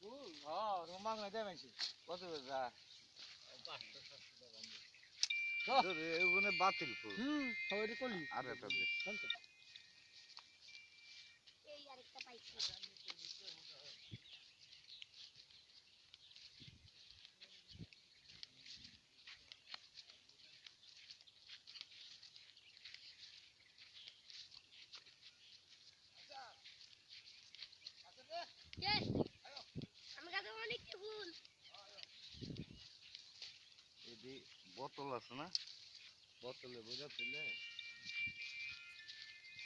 ফুল? হ্যাঁ মাংনা মাইছি কত বেজা ওখানে বাতিল ফুল। হুম সবাই কলি। আর একটা দে। Yes. বোতল আছে না? বোতলে বোঝা তুলে